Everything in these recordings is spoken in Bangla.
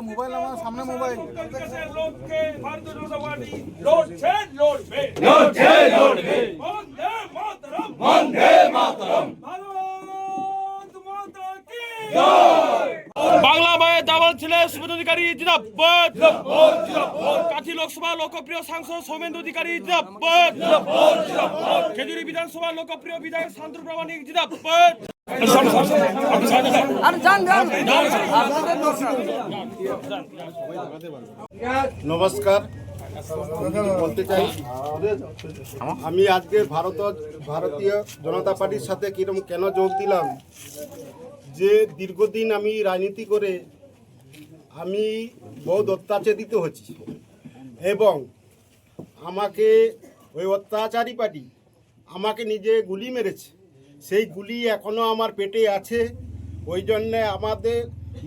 মোবাইল আমার সামনে মোবাইল লক্ষ্যে ভারতীয় জনতা পার্টি লড়ছে লড়বে লড়ছে লড়বে বন্দে মাতরম বন্দে মাতরম ভারত মাতা কি? বাংলা মায়ের দাবাল ছেলে শুভেন্দু অধিকারী জিন্দাবাদ কাঁথি লোকসভা লোকপ্রিয় সাংসদ সৌমেন্দু অধিকারী জিন্দাবাদ খেজুরি বিধানসভা লোকপ্রিয় বিধায়ক শান্তনু প্রামাণিক জিন্দাবাদ নমস্কার। বলতে চাই আমি আজকে ভারত ভারতীয় জনতা পার্টির সাথে কিরম কেন যোগ দিলাম? যে দীর্ঘদিন আমি রাজনীতি করে আমি বহুত অত্যাচারিত হচ্ছি। এবং আমাকে ওই অত্যাচারী পার্টি আমাকে নিজে গুলি মেরেছে। সেই গুলি এখনও আমার পেটে আছে। ওই জন্যে আমাদের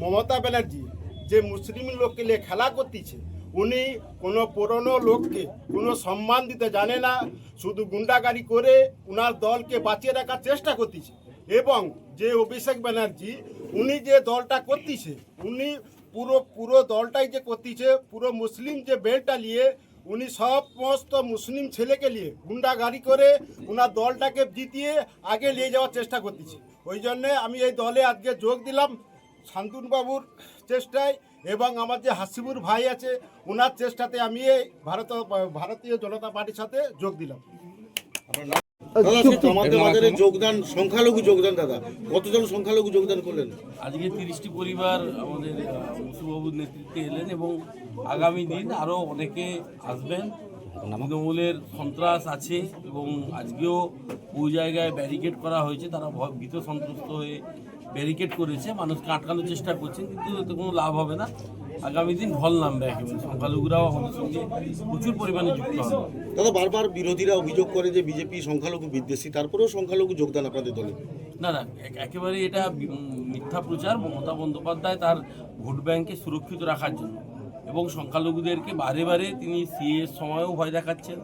মমতা ব্যানার্জি যে মুসলিম লোককে নিয়ে খেলা করতেছে, উনি কোনো পুরনো লোককে কোনো সম্মান দিতে জানে না। শুধু গুন্ডাগাড়ি করে উনার দলকে বাঁচিয়ে রাখার চেষ্টা করতেছে। এবং যে অভিষেক ব্যানার্জি, উনি যে দলটা করতেছে, উনি পুরো পুরো দলটাই যে করতেছে, পুরো মুসলিম যে বেলটা নিয়ে, উনি সমস্ত মুসলিম ছেলেকে নিয়ে গুন্ডাগাড়ি করে ওনার দলটাকে জিতিয়ে আগে নিয়ে যাওয়ার চেষ্টা করতেছে। ওই জন্যে আমি এই দলে আজকে যোগ দিলাম শান্তনুবাবুর চেষ্টায় এবং আমার যে হাসিবুর ভাই আছে ওনার চেষ্টাতে আমি এই ভারত, ভারতীয় জনতা পার্টির সাথে যোগ দিলাম। আমাদের বাজারে যোগদান সংখ্যালঘু যোগদান দাদা। কতজন সংখ্যালঘু যোগদান করলেন? আজকে তিরিশটি পরিবার আমাদের মুসুবাবুর নেতৃত্বে এলেন এবং আগামী দিন আরও অনেকে আসবেন। তৃণমূলের সন্ত্রাস আছে এবং আজকেও ওই জায়গায় ব্যারিকেড করা হয়েছে। তারা ভীত সন্ত্রস্ত হয়ে ব্যারিকেড করেছে। মানুষকে আটকানোর চেষ্টা করছেন কিন্তু এতে কোনো লাভ হবে না। আগামী দিন ঢল নামবে একেবারে। সংখ্যালঘুরাও আমাদের সঙ্গে প্রচুর পরিমাণে যুক্ত হবে দাদা বারবার বিরোধীরা অভিযোগ করে যে বিজেপি সংখ্যালঘু বিদ্বেষী তারপরেও সংখ্যালঘু যোগদান আপনাদের দলে? না না এক- একেবারে এটা মিথ্যা প্রচার মমতা বন্দ্যোপাধ্যায় তার ভোট ব্যাংকে সুরক্ষিত রাখার জন্য। এবং সংখ্যালঘুদেরকে বারে বারে তিনি সিএর সময়ও ভয় দেখাচ্ছেন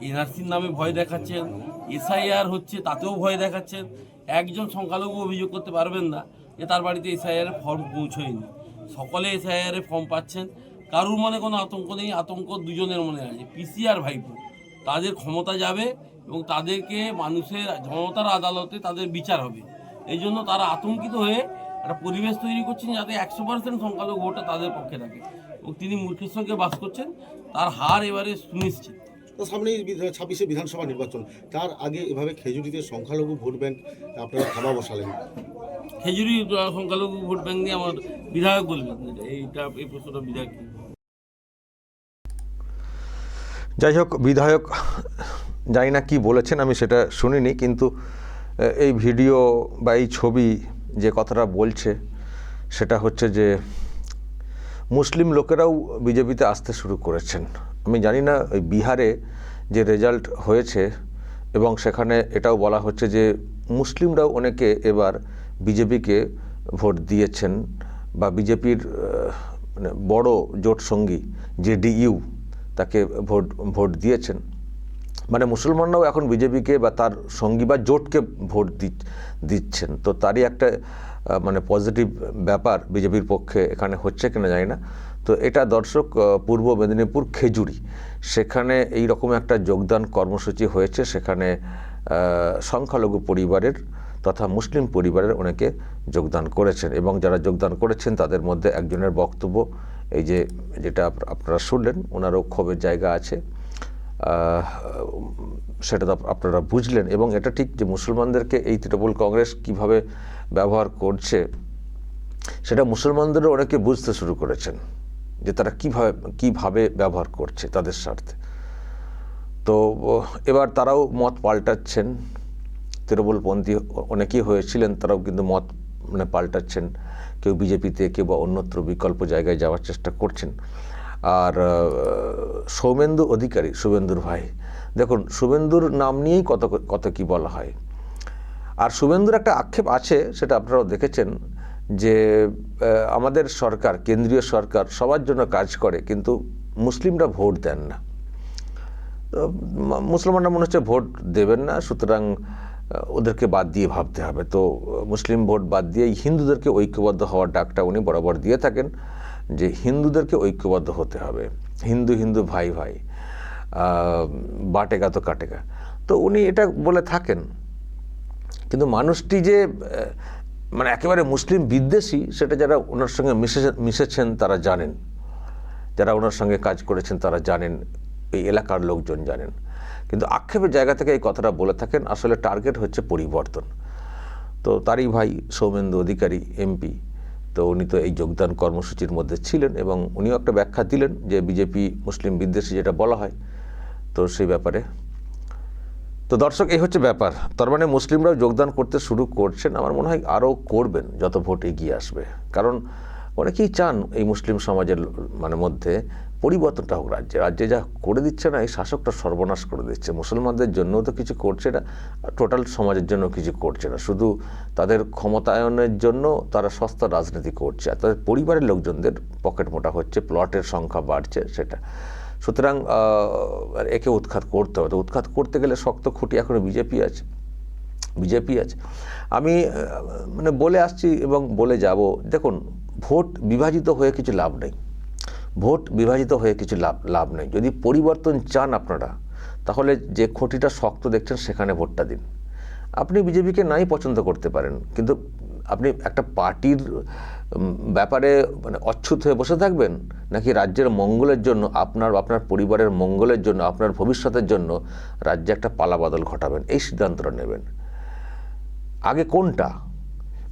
এনআরসির নামে ভয় দেখাচ্ছেন এসআইআর হচ্ছে তাতেও ভয় দেখাচ্ছেন। একজন সংখ্যালঘু অভিযোগ করতে পারবেন না যে তার বাড়িতে এসআইআর ফর্ম পৌঁছয়নি। সকলে এসআইআর ফর্ম পাচ্ছেন। কারুর মনে কোনো আতঙ্ক নেই, আতঙ্ক দুজনের মনে আছে পিসি আর ভাইপো। তাদের ক্ষমতা যাবে এবং তাদেরকে মানুষের জনতার আদালতে তাদের বিচার হবে। এই জন্য তারা আতঙ্কিত হয়ে একটা পরিবেশ তৈরি করছেন যাতে একশো পার্সেন্ট সংখ্যালঘু ভোটটা তাদের পক্ষে থাকে। এবং তিনি মূর্খের সঙ্গে বাস করছেন, তার হার এবারে সুনিশ্চিত। তো সামনেই ছাব্বিশে বিধানসভা নির্বাচন। তার আগে এভাবে খেজুরিতে সংখ্যালঘু ভোট ব্যাংক আপনারা থাবা বসালেন। খেজুরি সংখ্যালঘু ভোট ব্যাংক নিয়ে আমার বিধায়ক বলবেন। এইটা এই প্রশ্নটা বিধায়ক যাই হোক বিধায়ক জানি না কি বলেছেন আমি সেটা শুনিনি কিন্তু এই ভিডিও বা এই ছবি যে কথাটা বলছে সেটা হচ্ছে যে মুসলিম লোকেরাও বিজেপিতে আসতে শুরু করেছেন। আমি জানি না, ওই বিহারে যে রেজাল্ট হয়েছে এবং সেখানে এটাও বলা হচ্ছে যে মুসলিমরাও অনেকে এবার বিজেপিকে ভোট দিয়েছেন বা বিজেপির মানে বড় জোট সঙ্গী যে ডিইউ তাকে ভোট ভোট দিয়েছেন। মানে মুসলমানরাও এখন বিজেপিকে বা তার সঙ্গী বা জোটকে ভোট দিচ্ছেন। তো তারই একটা মানে পজিটিভ ব্যাপার বিজেপির পক্ষে এখানে হচ্ছে কিনা জানি না। তো এটা দর্শক পূর্ব মেদিনীপুর খেজুরি। সেখানে এই রকম একটা যোগদান কর্মসূচি হয়েছে। সেখানে সংখ্যালঘু পরিবারের তথা মুসলিম পরিবারের অনেকে যোগদান করেছেন এবং যারা যোগদান করেছেন তাদের মধ্যে একজনের বক্তব্য, এই যে যেটা আপনারা শুনলেন, ওনারও ক্ষোভের জায়গা আছে। সেটা তো আপনারা বুঝলেন এবং এটা ঠিক যে মুসলমানদেরকে এই তৃণমূল কংগ্রেস কীভাবে ব্যবহার করছে, সেটা মুসলমানদেরও অনেকে বুঝতে শুরু করেছেন যে তারা কীভাবে কীভাবে ব্যবহার করছে তাদের স্বার্থে। তো, এবার তারাও মত পাল্টাচ্ছেন, তৃণমূলপন্থী অনেকেই হয়েছিলেন, তারাও কিন্তু মত মানে পাল্টাচ্ছেন, কেউ বিজেপিতে, কেউ বা অন্যত্র বিকল্প জায়গায় যাওয়ার চেষ্টা করছেন। আর সৌমেন্দু অধিকারী, শুভেন্দুর ভাই। দেখুন, শুভেন্দুর নাম নিয়েই কত কত কি বলা হয়। আর শুভেন্দুর একটা আক্ষেপ আছে, সেটা আপনারাও দেখেছেন, যে আমাদের সরকার, কেন্দ্রীয় সরকার সবার জন্য কাজ করে, কিন্তু মুসলিমরা ভোট দেন না। মুসলমানরা মনে হচ্ছে ভোট দেবেন না, সুতরাং ওদেরকে বাদ দিয়ে ভাবতে হবে। তো, মুসলিম ভোট বাদ দিয়ে হিন্দুদেরকে ঐক্যবদ্ধ হওয়ার ডাকটা উনি বরাবর দিয়ে থাকেন। যে হিন্দুদেরকে ঐক্যবদ্ধ হতে হবে। হিন্দু হিন্দু, ভাই ভাই বাটেগা তো কাটেগা। তো উনি এটা বলে থাকেন। কিন্তু মানুষটি যে মানে একেবারে মুসলিম বিদ্বেষী, সেটা যারা ওনার সঙ্গে মিশে, মিশেছেন, তারা জানেন। যারা ওনার সঙ্গে কাজ করেছেন, তারা জানেন, এই এলাকার লোকজন জানেন। কিন্তু আক্ষেপের জায়গা থেকে এই কথাটা বলে থাকেন, আসলে টার্গেট হচ্ছে পরিবর্তন। তো তারই ভাই সৌমেন্দু অধিকারী, এমপি তো উনি তো এই যোগদান কর্মসূচির মধ্যে ছিলেন এবং উনিও একটা ব্যাখ্যা দিলেন যে বিজেপি মুসলিম বিদ্বেষী যেটা বলা হয়। তো সেই ব্যাপারে। তো দর্শক, এই হচ্ছে ব্যাপার। তার মানে মুসলিমরাও যোগদান করতে শুরু করছেন, আমার মনে হয় আরও করবেন যত ভোট এগিয়ে আসবে। কারণ অনেকেই চান এই মুসলিম সমাজের মানে মধ্যে পরিবর্তনটা হোক রাজ্যে। রাজ্যে যা করে দিচ্ছে না, এই শাসকটা সর্বনাশ করে দিচ্ছে। মুসলমানদের জন্যও তো কিছু করছে না, টোটাল সমাজের জন্য কিছু করছে না। শুধু তাদের ক্ষমতায়নের জন্য তারা সস্তা রাজনীতি করছে, আর তাদের পরিবারের লোকজনদের পকেট মোটা হচ্ছে, প্লটের সংখ্যা বাড়ছে সেটা। সুতরাং একে উৎখাত করতে হবে। তো উৎখাত করতে গেলে শক্ত খুঁটি এখনও বিজেপি আছে। বিজেপি আছে। আমি মানে বলে আসছি এবং বলে যাব। দেখুন, ভোট বিভাজিত হয়ে কিছু লাভ নেই। ভোট বিভাজিত হয়ে কিছু লাভ লাভ নেই। যদি পরিবর্তন চান আপনারা, তাহলে যে খুঁটিটা শক্ত দেখছেন সেখানে ভোটটা দিন। আপনি বিজেপিকে নাই পছন্দ করতে পারেন, কিন্তু আপনি একটা পার্টির ব্যাপারে মানে অচ্ছুত হয়ে বসে থাকবেন, নাকি রাজ্যের মঙ্গলের জন্য, আপনার আপনার পরিবারের মঙ্গলের জন্য, আপনার ভবিষ্যতের জন্য রাজ্যে একটা পালাবদল ঘটাবেন? এই সিদ্ধান্তটা নেবেন। আগে কোনটা?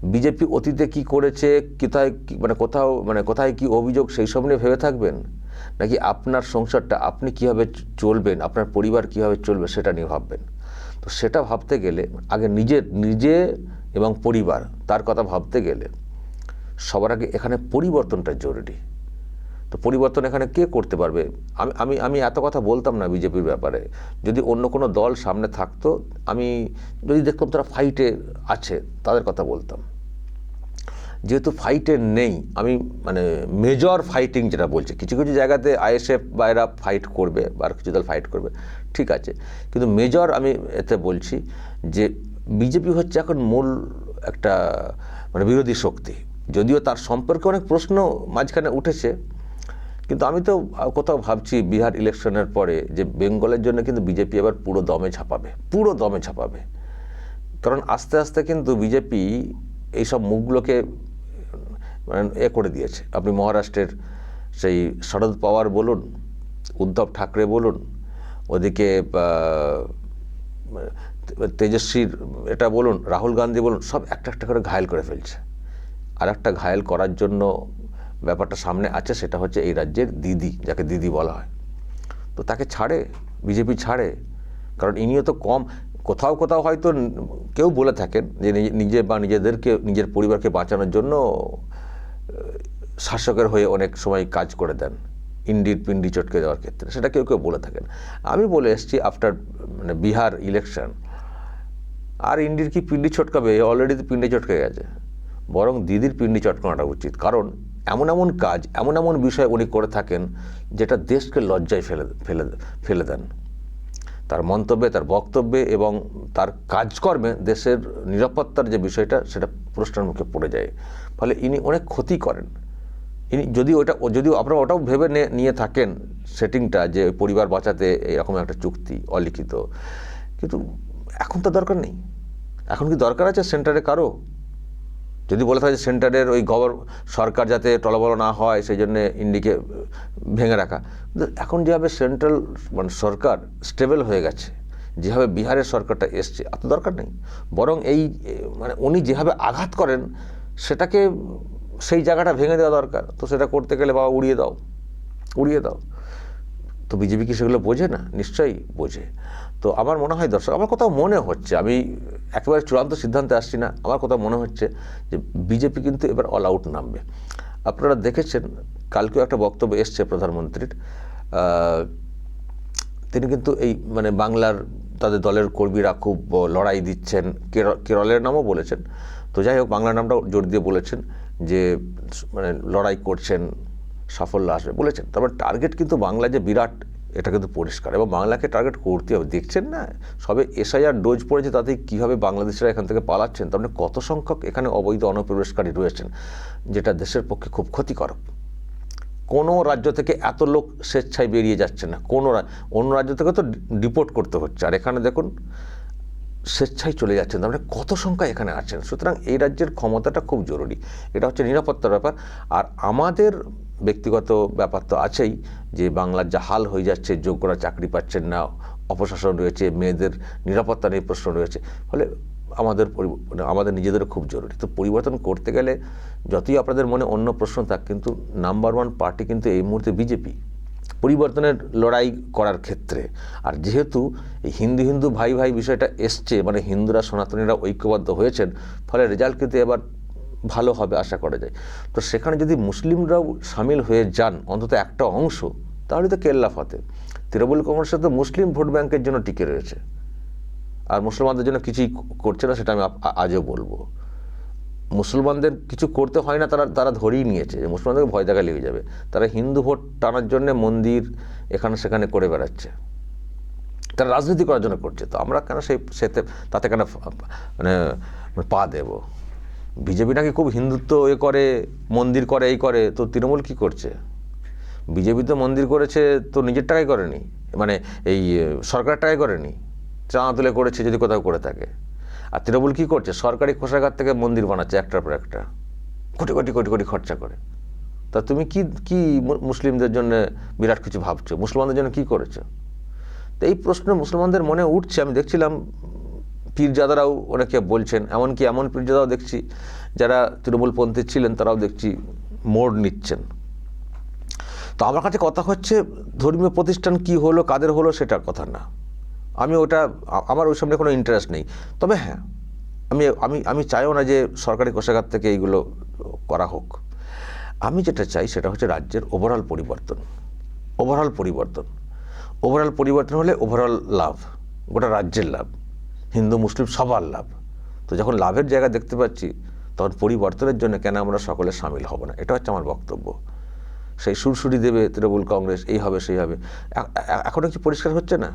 বিজেপি অতীতে কি করেছে, কোথায় মানে কোথাও মানে কোথায় কি অভিযোগ, সেই সব নিয়ে ভেবে থাকবেন? নাকি আপনার সংসারটা আপনি কীভাবে চলবেন, আপনার পরিবার কীভাবে চলবে সেটা নিয়ে ভাববেন? তো সেটা ভাবতে গেলে আগে নিজের নিজে এবং পরিবার, তার কথা ভাবতে গেলে সবার আগে এখানে পরিবর্তনটা জরুরি। তো পরিবর্তন এখানে কে করতে পারবে? আমি আমি আমি এত কথা বলতাম না বিজেপির ব্যাপারে। যদি অন্য কোনো দল সামনে থাকতো, আমি যদি দেখতাম তারা ফাইটে আছে, তাদের কথা বলতাম। যেহেতু ফাইটে নেই, আমি মানে মেজর ফাইটিং যেটা বলছে, কিছু কিছু জায়গাতে আইএসএফ বা এরা ফাইট করবে বা কিছু দল ফাইট করবে, ঠিক আছে। কিন্তু মেজর আমি এতে বলছি যে বিজেপি হচ্ছে এখন মূল একটা মানে বিরোধী শক্তি। যদিও তার সম্পর্কে অনেক প্রশ্ন মাঝখানে উঠেছে, কিন্তু আমি তো কোথাও ভাবছি বিহার ইলেকশনের পরে যে বেঙ্গলের জন্য কিন্তু বিজেপি এবার পুরো দমে ছাপাবে, পুরো দমে ছাপাবে। কারণ আস্তে আস্তে কিন্তু বিজেপি এইসব মুখগুলোকে এ করে দিয়েছে। আপনি মহারাষ্ট্রের সেই শরদ পাওয়ার বলুন, উদ্ধব ঠাকরে বলুন, ওদিকে তেজস্বীর এটা বলুন, রাহুল গান্ধী বলুন, সব একটা একটা করে ঘায়েল করে ফেলছে। আর একটা ঘায়েল করার জন্য ব্যাপারটা সামনে আছে, সেটা হচ্ছে এই রাজ্যের দিদি, যাকে দিদি বলা হয়। তো তাকে ছাড়ে, বিজেপি ছাড়ে, কারণ ইনিও তো কম, কোথাও কোথাও হয়তো কেউ বলে থাকেন যে নিজে- বা নিজেদেরকে, নিজের পরিবারকে বাঁচানোর জন্য শাসকের হয়ে অনেক সময় কাজ করে দেন, ইন্ডির পিন্ডি চটকে দেওয়ার ক্ষেত্রে। সেটা কেউ কেউ বলে থাকেন। আমি বলে এসেছি আফটার মানে বিহার ইলেকশন আর ইন্ডির কি পিন্ডি চটকাবে? অলরেডি তো পিন্ডি চটকে গেছে। বরং দিদির পিন্ডি চটকানোটা উচিত। কারণ এমন এমন কাজ, এমন এমন বিষয় উনি করে থাকেন, যেটা দেশকে লজ্জায় ফেলে ফেলে ফেলে দেন। তার মন্তব্যে, তার বক্তব্যে এবং তার কাজকর্মে দেশের নিরাপত্তার যে বিষয়টা, সেটা প্রশ্নের মুখে পড়ে যায়। ফলে ইনি অনেক ক্ষতি করেন। ইনি যদি ওটা, যদিও আপনারা ওটাও ভেবে নিয়ে থাকেন সেটিংটা যে পরিবার বাঁচাতে এরকম একটা চুক্তি অলিখিত। কিন্তু এখন তো দরকার নেই। এখন কি দরকার আছে সেন্টারে কারও? যদি বলে থাকে সেন্টারের ওই গভর, সরকার যাতে টলবল না হয়, সেই জন্যে ইন্ডিকে ভেঙে রাখা। কিন্তু এখন যেভাবে সেন্ট্রাল মানে সরকার স্টেবল হয়ে গেছে, যেভাবে বিহারের সরকারটা এসছে এত দরকার নেই। বরং এই মানে উনি যেভাবে আঘাত করেন, সেটাকে, সেই জায়গাটা ভেঙে দেওয়া দরকার। তো সেটা করতে গেলে বাবা, উড়িয়ে দাও। উড়িয়ে দাও। তো বিজেপি কি সেগুলো বোঝে না? নিশ্চয়ই বোঝে। তো আমার মনে হয় দর্শক, আমার কোথাও মনে হচ্ছে। আমি একেবারে চূড়ান্ত সিদ্ধান্তে আসছি না। আমার কোথাও মনে হচ্ছে যে বিজেপি কিন্তু এবার অল আউট নামবে। আপনারা দেখেছেন, কালকেও একটা বক্তব্য এসছে প্রধানমন্ত্রীর। তিনি কিন্তু এই মানে বাংলার তাদের দলের কর্মীরা খুব লড়াই দিচ্ছেন। কেরলের নামও বলেছেন। তো যাই হোক, বাংলার নামটাও জোর দিয়ে বলেছেন যে মানে লড়াই করছেন সাফল্য আসবে বলেছেন। তারপর টার্গেট কিন্তু বাংলা যে বিরাট, এটা কিন্তু পরিষ্কার এবং বাংলাকে টার্গেট করতে হবে। দেখছেন না? সবে এসআইআর ডোজ পড়েছে তাতে কীভাবে বাংলাদেশিরা এখান থেকে পালাচ্ছেন? তার মানে কত সংখ্যক এখানে অবৈধ অনুপ্রবেশকারী রয়েছেন, যেটা দেশের পক্ষে খুব ক্ষতিকারক কোনো রাজ্য থেকে এত লোক স্বেচ্ছায় বেরিয়ে যাচ্ছে না। কোনো অন্য রাজ্য থেকে তো ডিপোর্ট করতে হচ্ছে। আর এখানে দেখুন, স্বেচ্ছায় চলে যাচ্ছেন। তার মানে কত সংখ্যা এখানে আছেন? সুতরাং এই রাজ্যের ক্ষমতাটা খুব জরুরি। এটা হচ্ছে নিরাপত্তার ব্যাপার। আর আমাদের ব্যক্তিগত ব্যাপার তো আছেই যে বাংলার যা হাল হয়ে যাচ্ছে, যোগ্যরা চাকরি পাচ্ছেন না, অপশাসন রয়েছে, মেয়েদের নিরাপত্তা নিয়ে প্রশ্ন রয়েছে, ফলে আমাদের মানে আমাদের নিজেদেরও খুব জরুরি। তো পরিবর্তন করতে গেলে যতই আপনাদের মনে অন্য প্রশ্ন থাক, কিন্তু নাম্বার ওয়ান পার্টি কিন্তু এই মুহূর্তে বিজেপি পরিবর্তনের লড়াই করার ক্ষেত্রে। আর যেহেতু এই হিন্দু হিন্দু ভাই ভাই বিষয়টা এসছে মানে হিন্দুরা সনাতনীরা ঐক্যবদ্ধ হয়েছেন, ফলে রেজাল্ট কিন্তু এবার ভালো হবে আশা করা যায়। তো সেখানে যদি মুসলিমরাও সামিল হয়ে যান, অন্তত একটা অংশ, তাহলে তো কেল্লা ফতে। তৃণমূল কংগ্রেসে তো মুসলিম ভোট ব্যাংকের জন্য টিকে রয়েছে। আর মুসলমানদের জন্য কিছুই করছে না, সেটা আমি আজও বলব। মুসলমানদের কিছু করতে হয় না, তারা তারা ধরেই নিয়েছে যে মুসলমানদেরকে ভয় দেখা লেগে যাবে। তারা হিন্দু ভোট টানার জন্য মন্দির এখানে সেখানে করে বেড়াচ্ছে। তারা রাজনীতি করার জন্য করছে। তো আমরা কেন সেই, সেতে, তাতে কেন মানে পা দেব? বিজেপি নাকি খুব হিন্দুত্ব এ করে, মন্দির করে, এই করে, তো তৃণমূল কি করছে? বিজেপি তো মন্দির করেছে, তো নিজের টাকায় করেনি। মানে এই সরকার টাকায় করেনি। চাঁদা তুলে করেছে যদি কোথাও করে থাকে। আর তৃণমূল কী করছে? সরকারি কোষাগার থেকে মন্দির বানাচ্ছে একটার পর একটা। কোটি কোটি কোটি কোটি খরচা করে। তা তুমি কি কি মুসলিমদের জন্য বিরাট কিছু ভাবছ? মুসলমানদের জন্য কি করেছ? তো এই প্রশ্ন মুসলমানদের মনে উঠছে। আমি দেখছিলাম পীরজাদারাও অনেকে বলছেন, এমনকি এমন পীরজাদাও দেখছি, যারা তৃণমূলপন্থী ছিলেন, তারাও দেখছি মোড় নিচ্ছেন। তো আমার কাছে কথা হচ্ছে, ধর্মীয় প্রতিষ্ঠান কি হলো, কাদের হলো, সেটা কথা না। আমি ওটা, আমার ওই সামনে কোনো ইন্টারেস্ট নেই। তবে হ্যাঁ আমি আমি আমি চাইও না যে সরকারি কোষাগার থেকে এইগুলো করা হোক। আমি যেটা চাই, সেটা হচ্ছে রাজ্যের ওভারঅল পরিবর্তন। ওভারঅল পরিবর্তন। ওভারঅল পরিবর্তন হলে ওভারঅল লাভ, গোটা রাজ্যের লাভ। হিন্দু, মুসলিম সবার লাভ। তো যখন লাভের জায়গা দেখতে পাচ্ছি, তখন পরিবর্তনের জন্য কেন আমরা সকলে সামিল হব না? এটা হচ্ছে আমার বক্তব্য। সেই সুরসুরি দেবে, তৃণমূল কংগ্রেস, এই হবে, সেই হবে। এখনও কি পরিষ্কার হচ্ছে না?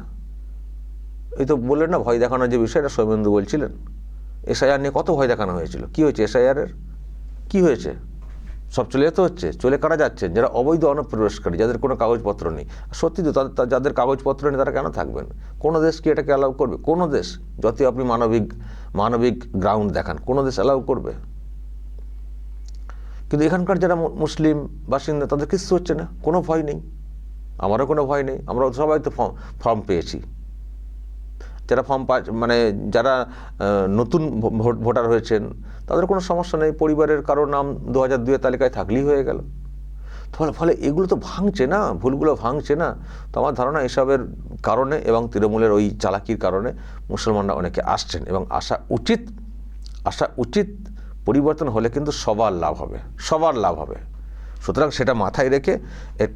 এই তো বললেন না, ভয় দেখানোর যে বিষয়টা, সৌমেন্দু বলছিলেন। এসআইআর নিয়ে কত ভয় দেখানো হয়েছিল? কি হয়েছে এসআইআরের? কি হয়েছে? সব চলে যেতে হচ্ছে, চলে কারা যাচ্ছেন? যারা অবৈধ অনুপ্রবেশকারী যাদের কোনো কাগজপত্র নেই। সত্যি তো তাদের যাদের কাগজপত্র নেই, তারা কেন থাকবেন? কোনো দেশ কি এটাকে অ্যালাউ করবে? কোনো দেশ? যতই আপনি মানবিক মানবিক গ্রাউন্ড দেখান, কোনো দেশ অ্যালাউ করবে? কিন্তু এখানকার যারা মুসলিম, বাসিন্দা, তাদের কিছু হচ্ছে না, কোনো ভয় নেই। আমারও কোনো ভয় নেই, আমরা সবাই তো ফর্ম ফর্ম পেয়েছি। যারা ফর্ম পা মানে যারা নতুন ভোটার হয়েছেন, তাদের কোনো সমস্যা নেই। পরিবারের কারও নাম দু হাজার দুয়ের তালিকায় থাকলেই হয়ে গেল। ফলে ফলে এগুলো তো ভাঙছে না, ভুলগুলো ভাঙছে না। তো আমার ধারণা এসবের কারণে এবং তৃণমূলের ওই চালাকির কারণে মুসলমানরা অনেকে আসছেন এবং আসা উচিত আসা উচিত পরিবর্তন হলে কিন্তু সবার লাভ হবে, সবার লাভ হবে। সুতরাং সেটা মাথায় রেখে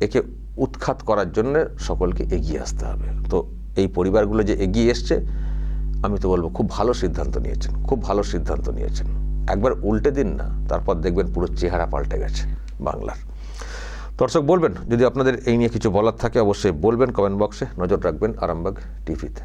একে উৎখাত করার জন্য সকলকে এগিয়ে আসতে হবে। তো এই পরিবারগুলো যে এগিয়ে এসছে, আমি তো বলব খুব ভালো সিদ্ধান্ত নিয়েছেন, খুব ভালো সিদ্ধান্ত নিয়েছেন। একবার উল্টে দিন না, তারপর দেখবেন পুরো চেহারা পাল্টে গেছে বাংলার। দর্শক বলবেন, যদি আপনাদের এই নিয়ে কিছু বলার থাকে অবশ্যই বলবেন কমেন্ট বক্সে, নজর রাখবেন আরামবাগ টিভিতে।